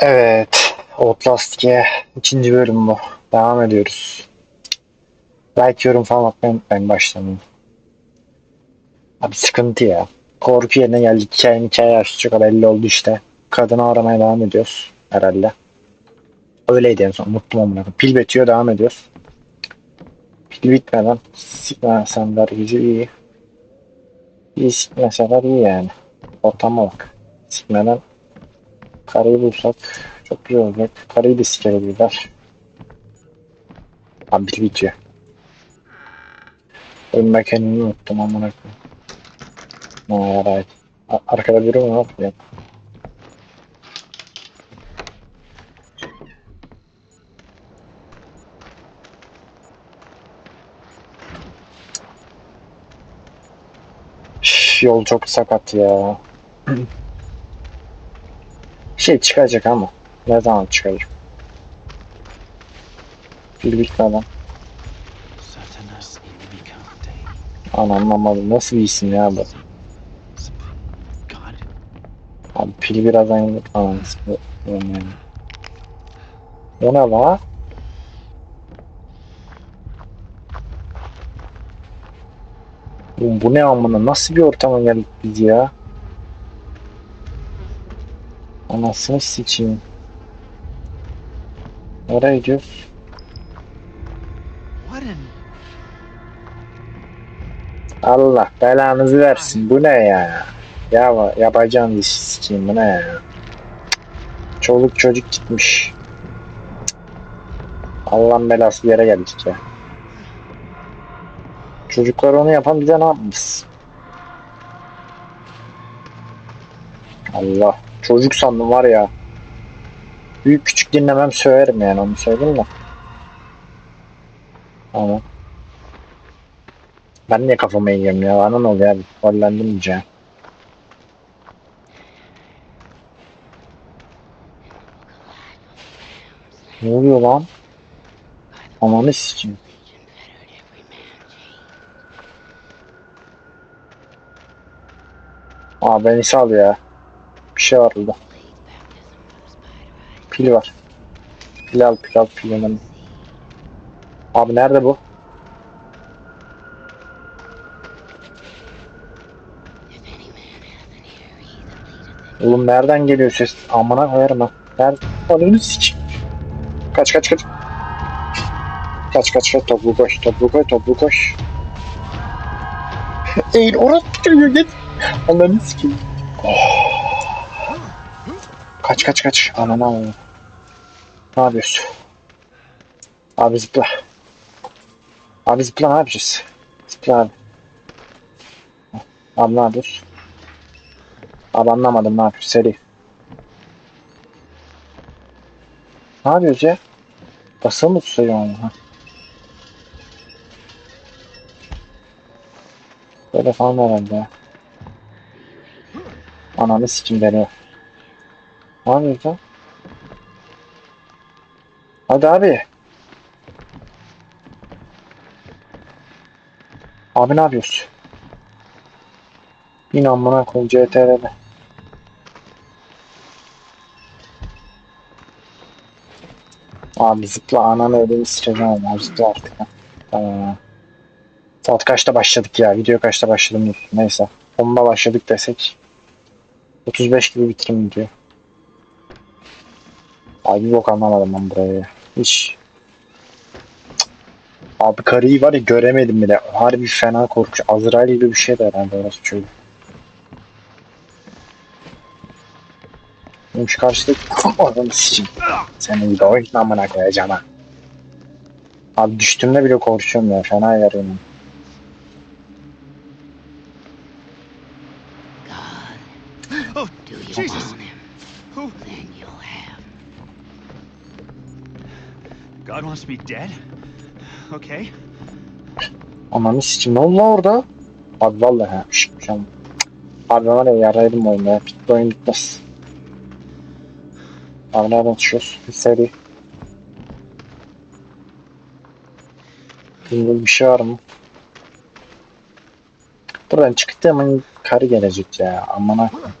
Evet. Outlast 2'ye ikinci bölüm bu. Devam ediyoruz. Like, yorum falan atmayı unutmayın başlamayın. Abi sıkıntı ya. Korku yerine geldik. Hikayenin hikaye açtık. Belli oldu işte. Kadını aramaya devam ediyoruz. Herhalde. Öyleydi en son. Amına koyayım. Pil bitiyor. Devam ediyoruz. Pil bitmeden sikmesenler gücü iyi. İyi sikmeseler iyi yani. Ortama bak. Sikmeden Karayı bulsak çok güzel olacak. Karayı da sikebilirler. Abi bir bitiyor. Ölme kendini unuttum amına koyayım. Right. A- Arkada biri var? Üf, Yol çok sakat ya. Şey çıkacak ama. Ne zaman çıkacak? Bir bitmeden. Ana anlamadım. Nasıl bir isim ya bu? Abi pili birazdan yanıp ananız. Yani. O ne la? Oğlum bu ne amına? Nasıl bir ortama geldik biz ya? Anasını sikeyim. Nereye gidiyoruz? Allah belanızı versin. Bu ne ya? Ya yapacağın iş sikeyim bu ne ya? Çoluk çocuk gitmiş. Allah'ın belası yere geldik ya. Çocuklar onu yapan bize ne yapmış? Allah. Çocuk sandım var ya. Büyük küçük dinlemem söverim yani onu söyleyeyim de. Ama. Ben niye kafama yiyorum ya? Bana ne oluyor abi? Hollandım diyeceğim. Ne oluyor lan? Ananı sikeyim. Aa beni sal ya. Şey var burada. Pil var. Pil al pil al pil önemli. Abi nerede bu? Oğlum nereden geliyor ses? Amına koyarım ha. Nerede? Ananı sikeyim. Kaç kaç kaç. Kaç kaç kaç toplu koş toplu koş toplu koş. Eğil orası geliyor git. Ananı sikeyim. Oh. Kaç kaç kaç. Ananı ananı. Ne yapıyorsun? Abi zıpla. Abi zıpla ne yapacağız? Zıpla abi. Abi ne yapıyorsun? Abi anlamadım ne yapıyorsun seri. Ne yapıyoruz ya? Basılı mı tutuyor onu? Ha? Böyle falan herhalde. Ananı sikim beni. Ne yapıyoruz ya? Hadi abi. Abi ne yapıyorsun? Yine amına koyayım CTRL'e. Abi zıpla ananı ödemi sıçacağım abi zıpla artık. Tamam. Saat kaçta başladık ya? Video kaçta başladım. Neyse. 10'da başladık desek. 35 gibi bitirim video. Abi bir bok anlamadım ben burayı. Hiç. Abi karıyı var ya göremedim bile. Harbi fena korkunç. Azrail gibi bir şey de herhalde orası çocuk. Benim şu karşıdaki adamı sikeyim. Senin gibi oyun amına koyacağım ha. Abi düştüğümde bile korkuyorum ya. Fena yarıyorum. Oh, Do you Jesus. God wants me dead? Okay. Ananı sikeyim. Ne oldu orada? Abi vallahi ha. Ama. Abi var ya yaraydım oyunda ya. Bitti oyun bitmez. Abi nereden çıkıyoruz? Bir seri. Bilmiyorum bir şey var mı? Buradan çıktığımın karı gelecek ya. Amına koyayım.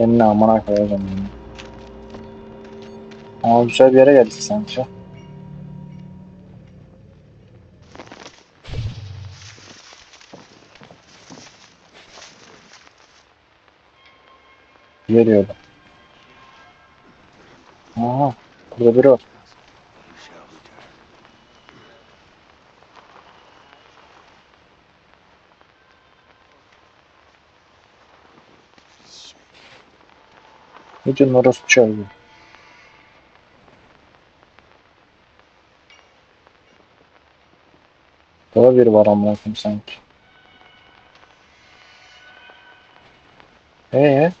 Eline amına koyacağım bunu. Ama güzel bir yere geldik sanki. Geliyordu. Aha, burada biri var. Diyorsun orospu çocuğu? Burada biri var amına sanki. Ee?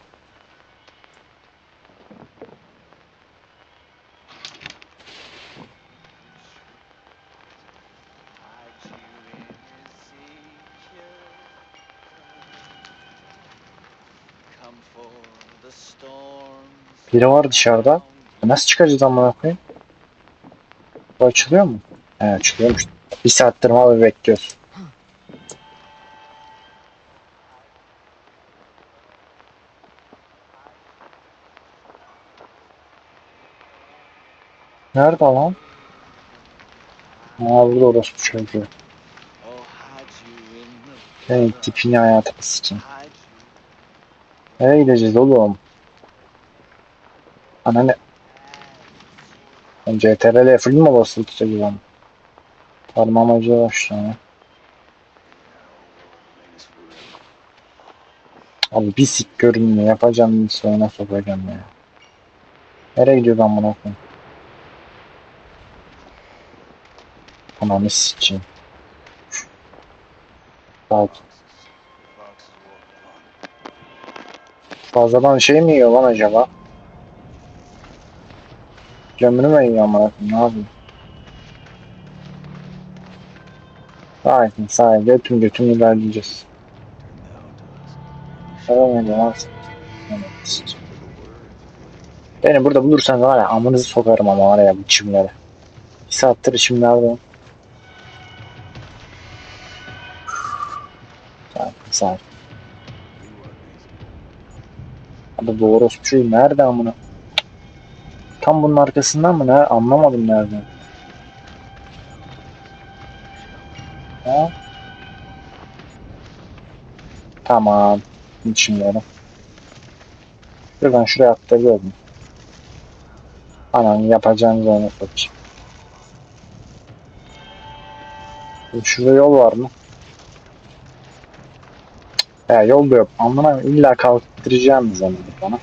Biri var dışarıda. Nasıl çıkacağız amına koyayım? Bu açılıyor mu? He açılıyormuş. Bir saattir abi bekliyoruz. Nerede lan? Aa burada orospu çocuğu. Senin tipini hayatını sıçın. Nereye gideceğiz oğlum? Ana ne? Ben CTRL full mi basılı tutacağım? Parmağım acıyor başlıyor. Abi bir sik görünmüyor. Yapacağım sonra sokacağım ya. Nereye gidiyor ben buna koyayım? Ananı sikeyim. Sakin. Fazladan şey mi yiyor lan acaba? Gömünü mü yiyor amına? Ne yapayım? Sakin sakin. Götüm götüm ilerleyeceğiz. Edelim. Evet. Beni burada bulursanız var ya amınızı sokarım ama var ya bu çimlere. Bir saattir çimlerde. Sakin sakin. Abi bu orospuyu nerede amına? Tam bunun arkasından mı ne? Anlamadım nerede. Ha? Tamam. Çimlere. Şuradan şuraya atlayabiliyorum. Anan yapacağınız onu bakayım. Şurada yol var mı? Ya yol da yok. Amına illa kalktıracağım zamanı bana.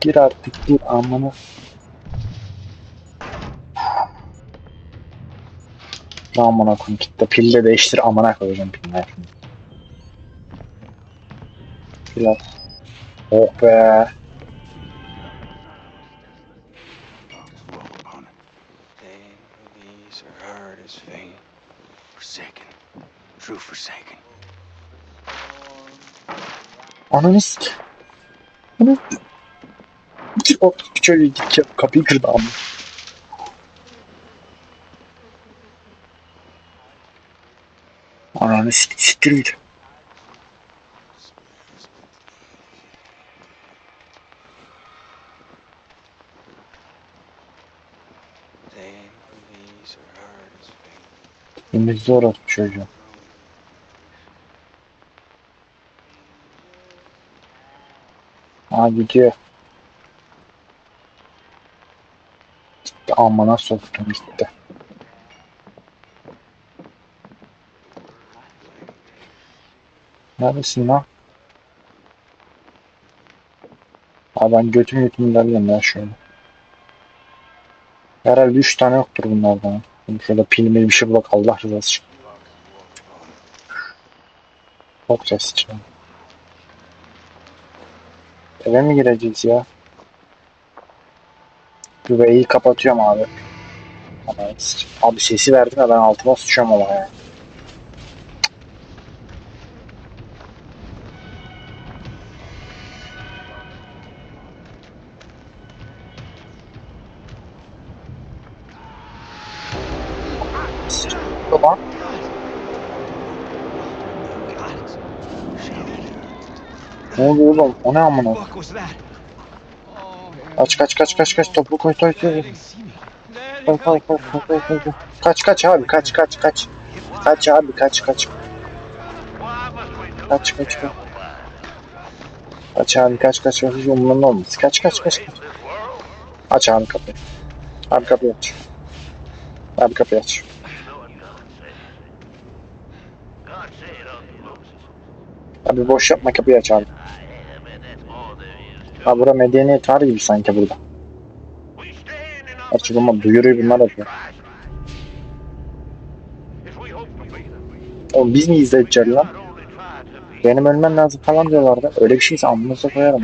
Gir artık gir amına. Amına koyayım kitle pil de değiştir amına koyacağım piller. Pil at. Oh be. True forsaken. Ananı sik. O şöyle ya, kapıyı kırdı amma. Ananı sik, siktir git. Faint. Temizli orası çocuğu. Aa gidiyor. Gitti amına soktum gitti. Neredesin lan? Aa ben götüm götüm ilerliyorum ya şöyle. Herhalde 3 tane yoktur bunlardan. Şimdi şöyle pilmeli bir şey bulak Allah rızası için. Çok ses çıkıyor. Eve mi gireceğiz ya? Güveyi kapatıyorum abi. Abi sesi verdin de ben altıma sıçıyorum ama ya. Baba. Ne oluyor oğlum? O ne amına? Kaç kaç kaç kaç kaç topu koy koy koy. Koy koy koy koy koy. Kaç kaç abi kaç kaç kaç. Kaç abi kaç kaç. Kaç kaç kaç. Kaç abi kaç kaç kaç. Umurumda olmaz. Kaç kaç kaç kaç. Aç abi kapıyı. Abi kapıyı aç. Abi kapıyı aç. Abi boş yapma kapıyı aç abi. Abi bura medeniyet var gibi sanki burada. Açılma duyuruyor bunlar yapıyor. Oğlum biz mi izleyeceğiz lan? Benim ölmem lazım falan diyorlardı. Öyle bir şeyse amınıza koyarım.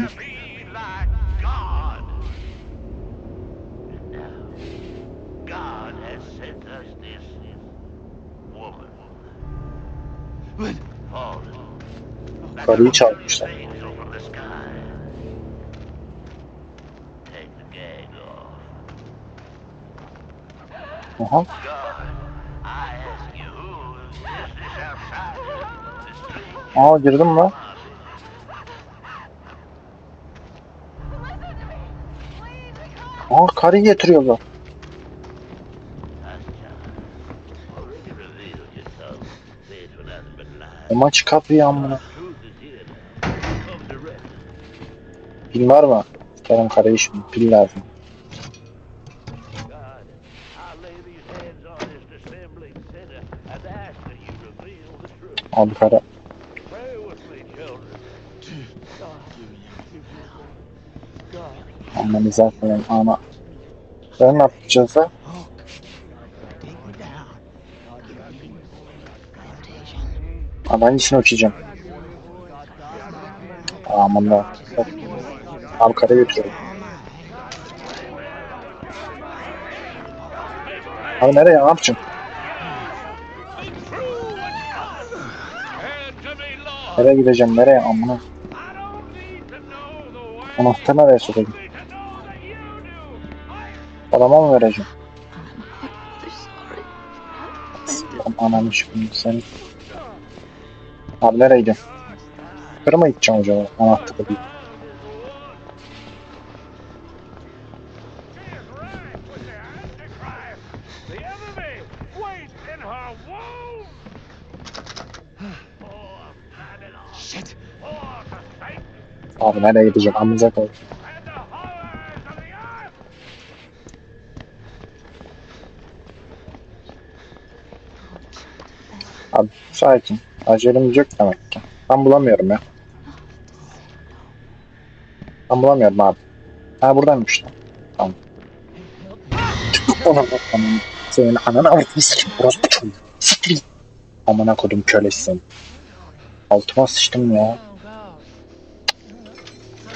God has street? Aa girdim lan. Aa karı getiriyor bu. Reveal yourself. This one hasn't been lied. Ama aç kapıyı amına. Pil var mı? Kerem karıyı şimdi pil lazım. The truth. Abi karı. Pray with me, children. Amanıza koyayım ana. Ben ne yapacağız me down. Abi hangisini uçacağım? Aman da. Abi karı götürüyorum. Abi nereye ne yapacağım? Nereye gideceğim nereye amına? Anahtarı nereye sokayım? Adama mı vereceğim? sorry. Ananı şimdi. Abi nereye gidiyorsun? Mı gideceğim acaba? Anahtarı değil. Satan Abi nereye gideceğim? Amınıza koy. Abi sakin. Acelemiz yok demek ki. Ben bulamıyorum ya. Ben bulamıyorum abi. Ha buradaymış lan. Tamam. Ona bak. Senin ananı avradını sikim. Orospu çocuğu. Siktir git. Amına kodum kölesin. Altıma sıçtım ya.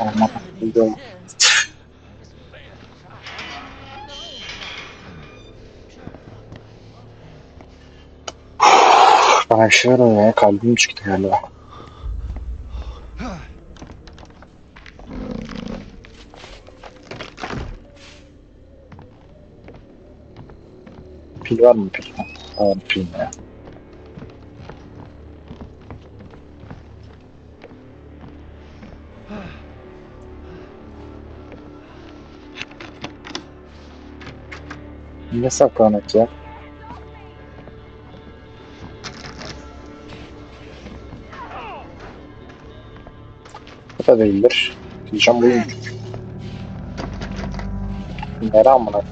Aman Allah'ım. Bana şeyler oluyor ya. Kalbim çıktı galiba. Pil var mı pil? Tamam pil ya. Ne saklanak ya? Bu da değildir. Diyeceğim buymuş. Nere amına?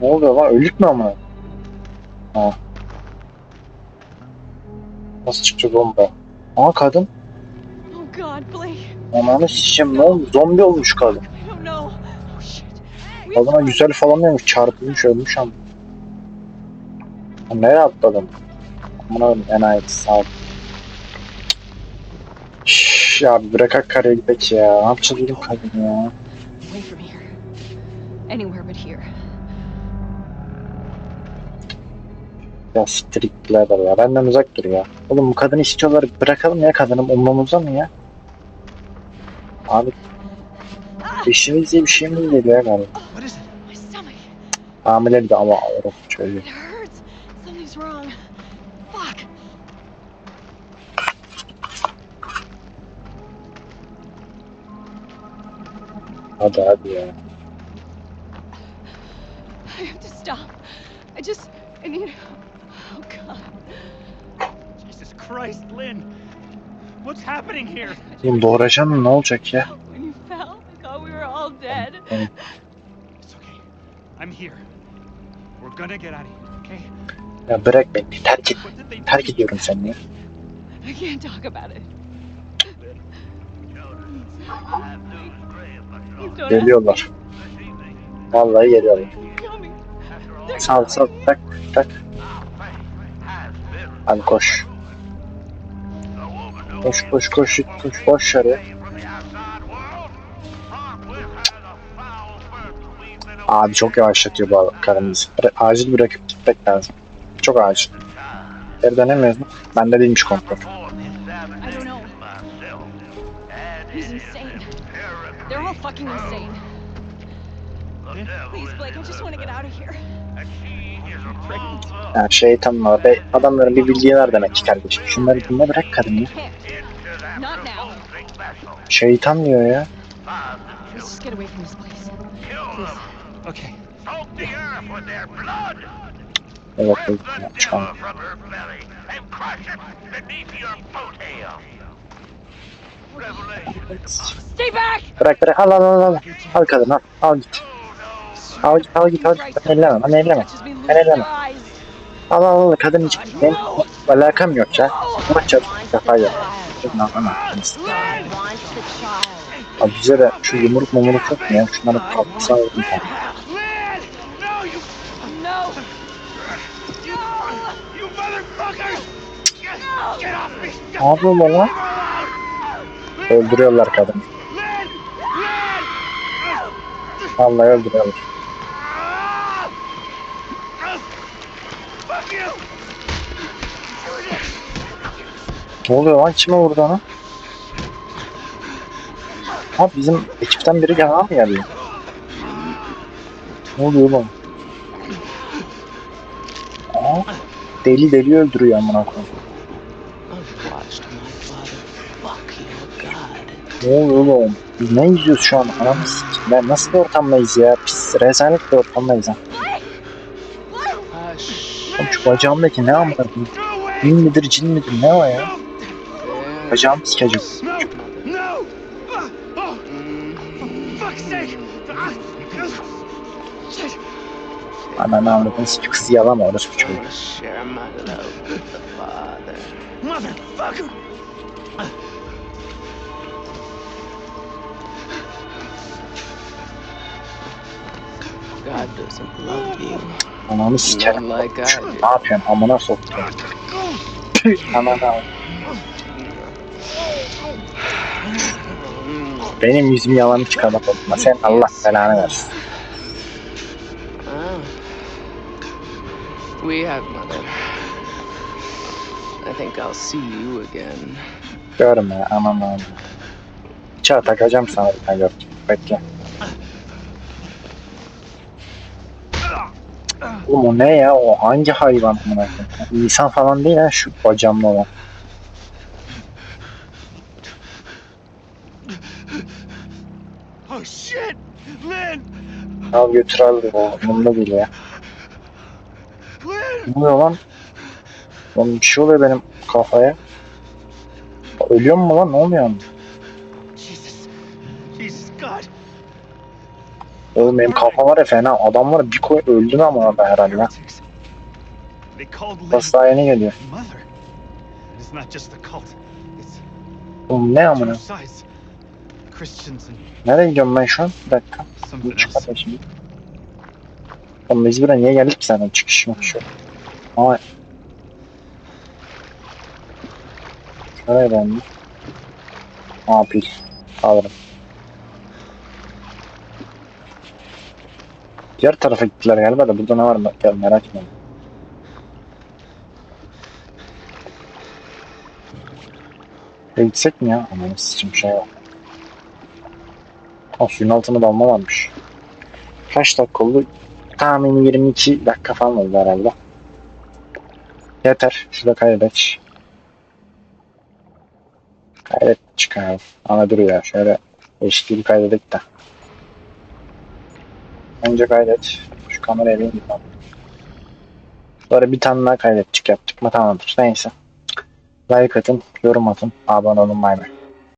Ne oluyor lan? Öldük mü amına? Ha. Nasıl çıkacağız oğlum be? Aa kadın. Ananı sikeceğim ne oldu? Zombi olmuş kadın. Kadına güzel falan demiş. Çarpılmış ölmüş ama. Nereye atladım? Koyayım enayi sağ ol. Şşş ya bir bırakak karaya gidek ya. Ne yapacağız oğlum kadın ya? Ya siktir git birader ya. Benden uzak dur ya. Oğlum bu kadını istiyorlar. Bırakalım ya kadının umrumuzda mı ya? Abi işimiz diye bir şey mi geliyor ya galiba? What is it? My stomach. Hamile bir de ama orası çocuğu. It hurts. Something's wrong? Fuck. Hadi hadi ya. I have to stop. I just. I need. Oh, God. Jesus Christ, Lynn! What's happening here? Oğlum doğuracağım ne olacak ya? When you fell, I thought we were all dead. It's okay. I'm here. We're gonna get out of here, okay? Ya bırak beni. Terk et. Terk ediyorum seni ya. I can't talk about it. Geliyorlar. Vallahi geliyorlar. Sal sal tak tak. Hadi koş. Koş koş koş koş boş ya. Abi çok yavaşlatıyor bu. Bıra- Acil bırakıp gitmek lazım. Çok acil. Geri dönemiyoruz mu? Bende değilmiş kontrol. Please, Blake, I just want to get out of here. Yani şeytan var. Be, adamların bir bildiği var demek ki kardeşim. Şunları dinle bırak kadını ya. Şeytan diyor ya. Evet, evet, çıkalım. Bırak bırak al al al al. Al kadını al. Al git. Al git al git al git. Ben elleme ben elleme. Ben elleme. Al al al kadın hiç benim alakam yok ya. Maç yap. Defa yap. Şuna ana. Abi bize de şu yumruk mumruk yok mu ya? Şunları kalksa alırım ben. Ne yapıyorlar lan? Öldürüyorlar kadını. Vallahi öldürüyorlar. Ah! Ah! Fuck you! Ne oluyor lan? Kime vurdu onu? Ha bizim ekipten biri yana mı geldi? Ne oluyor lan? Aa, deli deli öldürüyor amına koyayım. Ne oluyor oğlum? Biz ne izliyoruz şu an? Anamı sikeyim. Ben nasıl bir ortamdayız ya? Pis rezalet bir ortamdayız ha. Bacağımdaki ne amına! Cin midir cin midir ne o ya? Ah! Shit! Ananı avradını sikeyim. Kızı yalama orası the father. Motherfucker! God doesn't love you. Ananı Not sikerim. Ne yapıyorsun? Amına soktum. Ananı. Benim yüzümü yalan çıkarma korkma. Sen Allah belanı versin. Ah. We have mother. I think I'll see you again. Görme aman aman. Bıçağı takacağım sana bir tane gör. Bekle. Oğlum o ne ya? O hangi hayvan? İnsan falan değil ha şu bacağımda olan. Oh shit! Lynn! Al götür al o umurumda değil ya. Ne oluyor lan? Oğlum bir şey oluyor benim kafaya. Ölüyor mu lan? Ne oluyor? Jesus! Oğlum benim kafa var ya fena. Adam var bir koy öldüm ama orada herhalde. Heretics. They called Lynn Hasta yeni geliyor. Oğlum ne amına? Nereye gidiyorum ben şu an? Bir dakika. Bunu çıkartma şimdi. Oğlum mecburen niye geldik ki senden çıkış yok şu. Ama Şuraya ben Ne yapayım? Alırım. Diğer tarafa gittiler galiba da burada ne var? Gel merak etme. Buraya gitsek mi ya? Aman sıçım şey var. Ha suyun altına dalma varmış. Kaç dakika oldu? Tahmini 22 dakika falan oldu herhalde. Yeter. Şurada kaydet. Kaydet çıkar. Ama dur ya şöyle eşitliği kaydedik de. Önce kaydet. Şu kamerayı bir indir. Sonra bir tane daha kaydedecek yaptık mı tamamdır. Neyse. Like atın, yorum atın, abone olun bay bay.